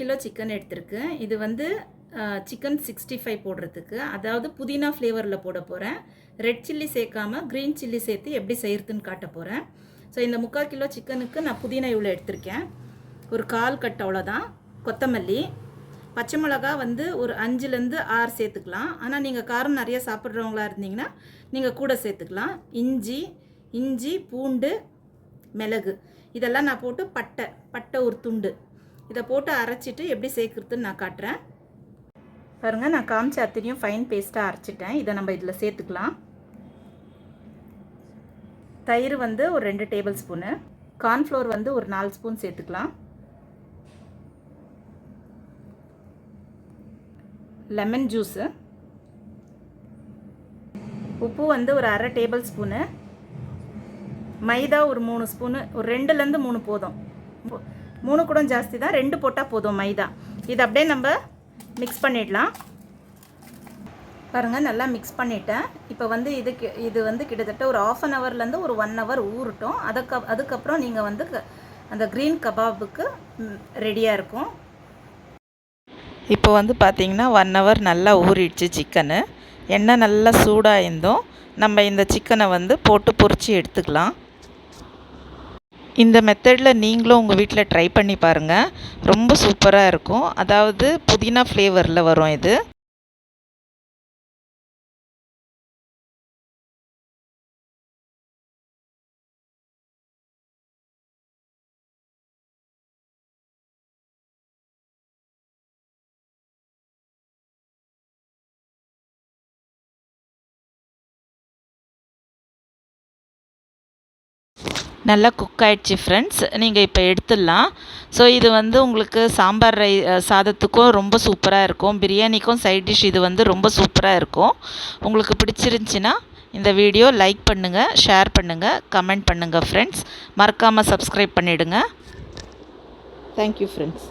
Kilo chicken எடுத்திருக்கேன். இது வந்து சிக்கன் சிக்ஸ்டி ஃபைவ் போடுறதுக்கு. அதாவது புதினா ஃப்ளேவரில் போட போகிறேன் ரெட் சில்லி சேர்க்காம க்ரீன் சில்லி சேர்த்து எப்படி செய்கிறதுன்னு காட்ட போகிறேன் ஸோ இந்த முக்கால் கிலோ சிக்கனுக்கு நான் புதினா இவ்வளோ எடுத்திருக்கேன். ஒரு கால் கட் அவ்வளோதான் கொத்தமல்லி. பச்சை மிளகா வந்து ஒரு அஞ்சுலேருந்து ஆறு சேர்த்துக்கலாம். ஆனால் நீங்கள் காரம் நிறைய சாப்பிட்றவங்களா இருந்தீங்கன்னா நீங்கள் கூட சேர்த்துக்கலாம். இஞ்சி இஞ்சி பூண்டு மிளகு. இதெல்லாம் நான் போட்டு பட்டை பட்டை ஒரு துண்டு. இதை போட்டு அரைச்சிட்டு எப்படி சேர்க்குறதுன்னு நான் காட்டுறேன். பாருங்கள் நான் காமிச்ச அத்தனையும் ஃபைன் பேஸ்ட்டாக அரைச்சிட்டேன். இதை நம்ம இதில் சேர்த்துக்கலாம். தயிர் வந்து ஒரு ரெண்டு டேபிள் ஸ்பூனு. கார்ன்ஃப்ளோர் வந்து ஒரு நாலு ஸ்பூன் சேர்த்துக்கலாம். Lemon juice. உப்பு வந்து ஒரு அரை டேபிள் ஸ்பூனு. மைதா ஒரு மூணு ஸ்பூனு. ஒரு ரெண்டுலேருந்து மூணு போதும். மூணு கூட ஜாஸ்தி தான் ரெண்டு போட்டால் போதும் மைதா. இது அப்படியே நம்ம மிக்ஸ் பண்ணிடலாம். பாருங்கள் நல்லா மிக்ஸ் பண்ணிட்டேன். இப்போ வந்து இதுக்கு இது வந்து கிட்டத்தட்ட ஒரு ஆஃப் அன் ஹவர்லேருந்து ஒரு ஒன் ஹவர் ஊறட்டும். அதுக்கு அதுக்கப்புறம் நீங்கள் வந்து க- அந்த க்ரீன் கபாபுக்கு ரெடியாக இருக்கும். இப்போ வந்து பார்த்திங்கன்னா ஒன் ஹவர் நல்லா ஊறிடுச்சு சிக்கனு எண்ணெய் நல்லா சூடாக இருந்தோம் நம்ம இந்த சிக்கனை வந்து போட்டு பொரிச்சு எடுத்துக்கலாம். இந்த மெத்தடில் நீங்களும் உங்கள் வீட்டில் ட்ரை பண்ணி பாருங்கள் ரொம்ப சூப்பராக இருக்கும். அதாவது புதினா ஃப்ளேவரில் வரும் இது. நல்லா குக் ஆயிடுச்சு ஃப்ரெண்ட்ஸ் நீங்கள் இப்போ எடுத்துடலாம். ஸோ இது வந்து உங்களுக்கு சாம்பார் ரை சாதத்துக்கும் ரொம்ப சூப்பராக இருக்கும். பிரியாணிக்கும் சைட் டிஷ் இது வந்து ரொம்ப சூப்பராக இருக்கும். உங்களுக்கு பிடிச்சிருந்துச்சின்னா இந்த வீடியோ லைக் பண்ணுங்கள் ஷேர் பண்ணுங்கள் கமெண்ட் பண்ணுங்கள் ஃப்ரெண்ட்ஸ் மறக்காமல் சப்ஸ்கிரைப் பண்ணிவிடுங்க தேங்க்யூ ஃப்ரெண்ட்ஸ்